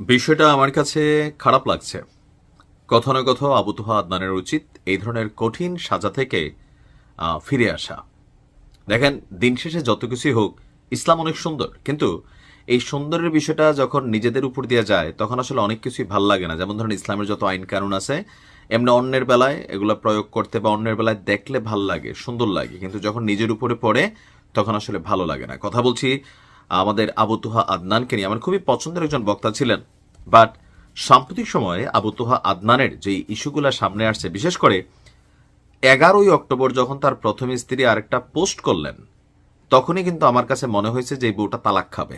বিষয়টা আমার কাছে খারাপ লাগছে। কোথাও না কোথাও আবু তোহা আদনানের উচিত এই ধরনের কঠিন সাজা থেকে ফিরে আসা। দেখেন, দিন শেষে যত কিছুই হোক, ইসলাম অনেক সুন্দর। কিন্তু এই সুন্দরের বিষয়টা যখন নিজেদের উপর দিয়ে যায়, তখন আসলে অনেক কিছুই ভালো লাগে না। যেমন ধরেন, ইসলামের যত আইন কানুন আছে, এমনি অন্যের বেলায় এগুলো প্রয়োগ করতে বা অন্যের বেলায় দেখলে ভালো লাগে, সুন্দর লাগে। কিন্তু যখন নিজের উপরে পড়ে, তখন আসলে ভালো লাগে না। কথা বলছি আমাদের আবু তুহা আদনানকে নিয়ে। আমার খুবই পছন্দের একজন বক্তা ছিলেন। বাট সাম্প্রতিক সময়ে আবু তুহা আদনানের যে ইস্যুগুলো সামনে আসছে, বিশেষ করে এগারোই অক্টোবর যখন তার প্রথম স্ত্রী আরেকটা পোস্ট করলেন, তখনই কিন্তু আমার কাছে মনে হয়েছে যে এই বউটা তালাক খাবে।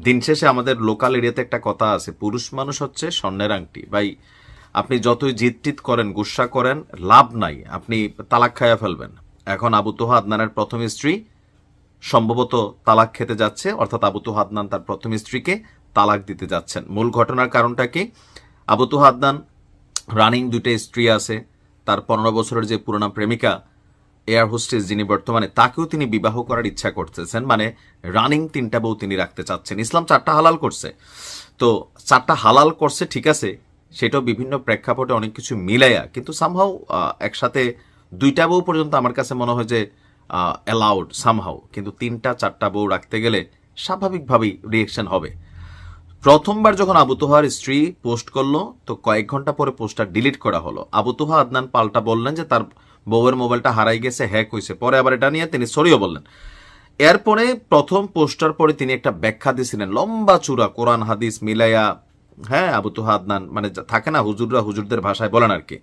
দিন শেষে আমাদের লোকাল এরিয়াতে একটা কথা আছে, পুরুষ মানুষ হচ্ছে স্বর্ণের আংটি। ভাই, আপনি যতই জিতটিত করেন, গুসা করেন, লাভ নাই, আপনি তালাক খাইয়া ফেলবেন। এখন আবু তোহা আদনানের প্রথম স্ত্রী সম্ভবত তালাক খেতে যাচ্ছে, অর্থাৎ আবু তোহা আদনান তার প্রথম স্ত্রীকে তালাক দিতে যাচ্ছেন। মূল ঘটনার কারণটা কি? আবু তোহা আদনান রানিং দুইটা স্ত্রী আছে, তার পনেরো বছরের যে পুরোনো প্রেমিকা, এয়ার হোস্টেস যিনি বর্তমানে, তাকেও তিনি বিবাহ করার ইচ্ছা করতেছেন মানে রানিং তিনটা বউ তিনি রাখতে চাচ্ছেন। ইসলাম চারটা হালাল করছে। তো চারটা হালাল করছে, ঠিক আছে, সেটাও বিভিন্ন প্রেক্ষাপটে অনেক কিছু মিলাইয়া কিন্তু সামহাও একসাথে দুইটা বউ পর্যন্ত আমার কাছে মনে হয় যে অ্যালাউড সামহাও কিন্তু তিনটা, চারটা বউ রাখতে গেলে স্বাভাবিকভাবেই রিয়েকশন হবে। প্রথমবার যখন আবু তোহার স্ত্রী পোস্ট করল, তো কয়েক ঘণ্টা পরে পোস্টটা ডিলিট করা হলো। আবু তোহা আদনান পাল্টা বললেন যে, তার বউয়ের মোবাইলটা হারাই গেছে হ্যাক হয়েছে পরে আবার এটা নিয়ে তিনি সরিয়ে বললেন। এরপরে প্রথম পোস্টার পরে তিনি একটা ব্যাখ্যা দিয়েছিলেন, লম্বা চূড়া, কোরআন, হাদিস মিলাইয়া হ্যাঁ আবু তোহা আদনান মানে থাকে না, হুজুররা হুজুরদের ভাষায় বলেন আর কি।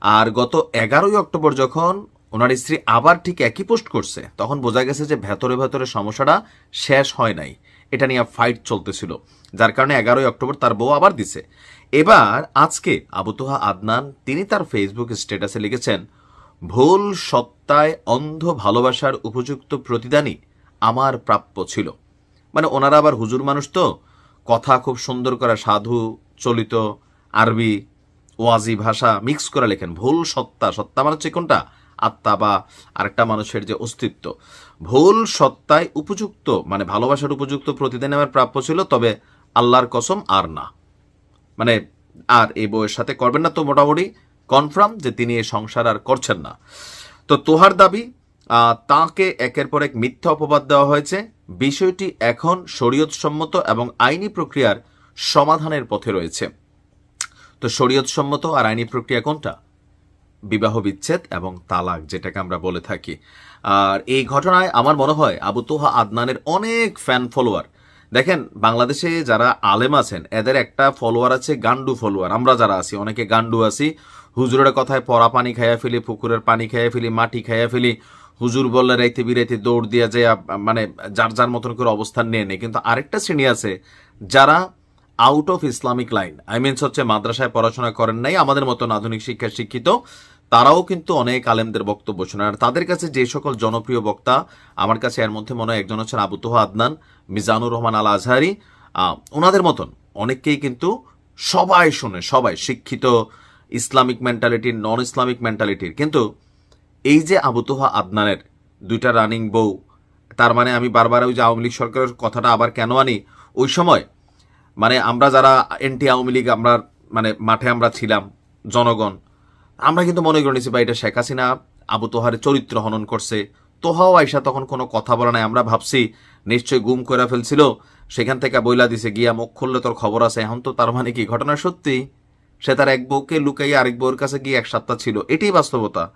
আর গত এগারোই অক্টোবর যখন ওনার স্ত্রী আবার ঠিক একই পোস্ট করছে। তখন বোঝা গেছে যে ভেতরে ভেতরে সমস্যাটা শেষ হয় নাই। এটা নিয়ে ফাইট চলতেছিল, যার কারণে এগারোই অক্টোবর তার বউ আবার দিছে। এবার আজকে আবুতোহা আদনান, তিনি তার ফেসবুক স্ট্যাটাসে লিখেছেন, ভুল সত্তায় অন্ধ ভালোবাসার উপযুক্ত প্রতিদানই আমার প্রাপ্য ছিল। মানে ওনারা আবার হুজুর মানুষ তো, কথা খুব সুন্দর করে সাধু, চলিত, আরবি, ওয়াজি ভাষা মিক্স করে লেখেন, ভুল সত্তা। সত্তা মানে হচ্ছে কোনটা? আত্মা বা আরেকটা মানুষের যে অস্তিত্ব। ভুল সত্তায় উপযুক্ত মানে ভালোবাসার উপযুক্ত প্রতিদিন আমার প্রাপ্য ছিল, তবে আল্লাহর কসম আর না। মানে আর এই বইয়ের সাথে করবেন না তো মোটামুটি কনফার্ম যে তিনি এই সংসার আর করছেন না। তো তোহার দাবি তাকে একের পর এক মিথ্যা অপবাদ দেওয়া হয়েছে। বিষয়টি এখন শরীয়তসম্মত এবং আইনি প্রক্রিয়ার সমাধানের পথে রয়েছে। তো শরীয়তসম্মত আর আইনি প্রক্রিয়া কোনটা? বিবাহ বিচ্ছেদ এবং তালাক, যেটাকে আমরা বলে থাকি। আর এই ঘটনায় আমার মনে হয় আবু তোহা আদনানের অনেক ফ্যান ফলোয়ার দেখেন, বাংলাদেশে যারা আলেম আছেন, এদের একটা ফলোয়ার আছে গান্ডু ফলোয়ার আমরা যারা আছি, অনেকে গান্ডু আছি, হুজুরের কথায় পরা পানি খাইয়া ফেলি, পুকুরের পানি খাইয়া ফেলি, মাটি খাইয়া ফেলি, হুজুর বললে রাইতে বিরাইতে দৌড় দিয়ে যায় মানে যার যার মতন করে অবস্থান নিয়ে নেই কিন্তু আরেকটা শ্রেণি আছে যারা out of Islamic line I means হচ্ছে মাদ্রাসায় পড়াশোনা করেন নাই, আমাদের মতন আধুনিক শিক্ষা শিক্ষিত তারাও কিন্তু অনেক আলেমদের বক্তব্য শোনেন আর তাদের কাছে যে সকল জনপ্রিয় বক্তা, আমার কাছে এর মধ্যে মনে হয় একজন হচ্ছেন আবুতোহা আদনান, মিজানুর রহমান আল আজহারি ওনাদের মতন অনেককেই কিন্তু সবাই শোনে, সবাই শিক্ষিত, ইসলামিক মেন্টালিটির নন ইসলামিক মেন্টালিটির কিন্তু এই যে আবু তোহা আদনানের দুইটা রানিং বউ, তার মানে আমি বারবার ওই যে আওয়ামী লীগ সরকারের কথাটা আবার কেন আনি? ওই সময় মানে আমরা যারা এনটি আওয়ামী লীগ, আমরা মানে মাঠে আমরা ছিলাম, জনগণ আমরা কিন্তু মনে করে নিছি বা এটা শেখ হাসিনা, আবু তোহারের চরিত্র হনন করছে। তোহাও আইসা তখন কোনো কথা বলে নাই। আমরা ভাবছি, নিশ্চয়ই গুম করে ফেলছিল, সেখান থেকে বইলা দিছে, গিয়া মুখ খুললে তোর খবর আছে। এখন তো তার মানে কি ঘটনা সত্যি? সে তার এক বউকে লুকাইয়া আরেক বউর কাছে গিয়ে এক সপ্তাহ ছিল। এটাই বাস্তবতা।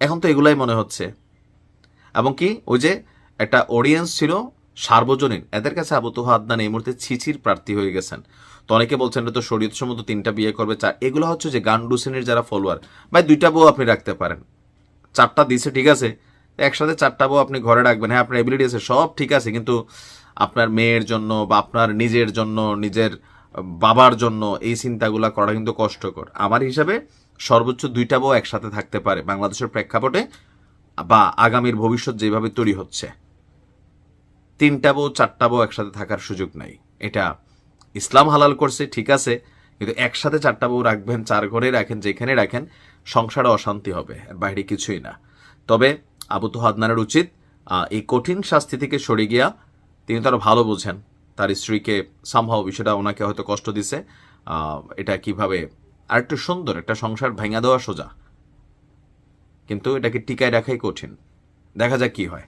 এখন তো এগুলাই মনে হচ্ছে। এবং কি, ওই যে একটা অডিয়েন্স ছিল সার্বজনীন। এদের কাছে আবু তোহা আদনান এই মুহূর্তে ছিচির প্রার্থী হয়ে গেছেন। তো অনেকে বলছেন এটা তো শরীয়ত সম্মত তিনটা বিয়ে করবে চার এগুলো হচ্ছে যে গান্ডু শ্রেণির যারা ফলোয়ার ভাই দুইটা বউ আপনি রাখতে পারেন। চারটা দিছে ঠিক আছে, একসাথে চারটা বউ আপনি ঘরে রাখবেন। হ্যাঁ আপনার এবিলিটি আছে, সব ঠিক আছে, কিন্তু আপনার মেয়ের জন্য বা আপনার নিজের জন্য, নিজের বাবার জন্য এই চিন্তাগুলো করা কিন্তু কষ্টকর। আমার হিসাবে সর্বোচ্চ দুইটা বউ একসাথে থাকতে পারে বাংলাদেশের প্রেক্ষাপটে বা আগামীর ভবিষ্যৎ যেভাবে তৈরি হচ্ছে। তিনটা বউ, চারটা বউ একসাথে থাকার সুযোগ নাই। এটা ইসলাম হালাল করছে, ঠিক আছে, কিন্তু একসাথে চারটা বউ রাখবেন, চার ঘরে রাখেন, যেখানে রাখেন, সংসারে অশান্তি হবে বাইরে কিছুই না। তবে আবু তো হাদনানের উচিত এই কঠিন শাস্তি থেকে সরে গিয়া তিনি তো আরও ভালো বোঝেন। তার স্ত্রীকে সামহাও বিষয়টা ওনাকে হয়তো কষ্ট দিছে এটা কীভাবে, আরেকটু সুন্দর, একটা সংসার ভেঙে দেওয়া সোজা। কিন্তু এটাকে টিকায় রাখাই কঠিন। দেখা যাক কি হয়।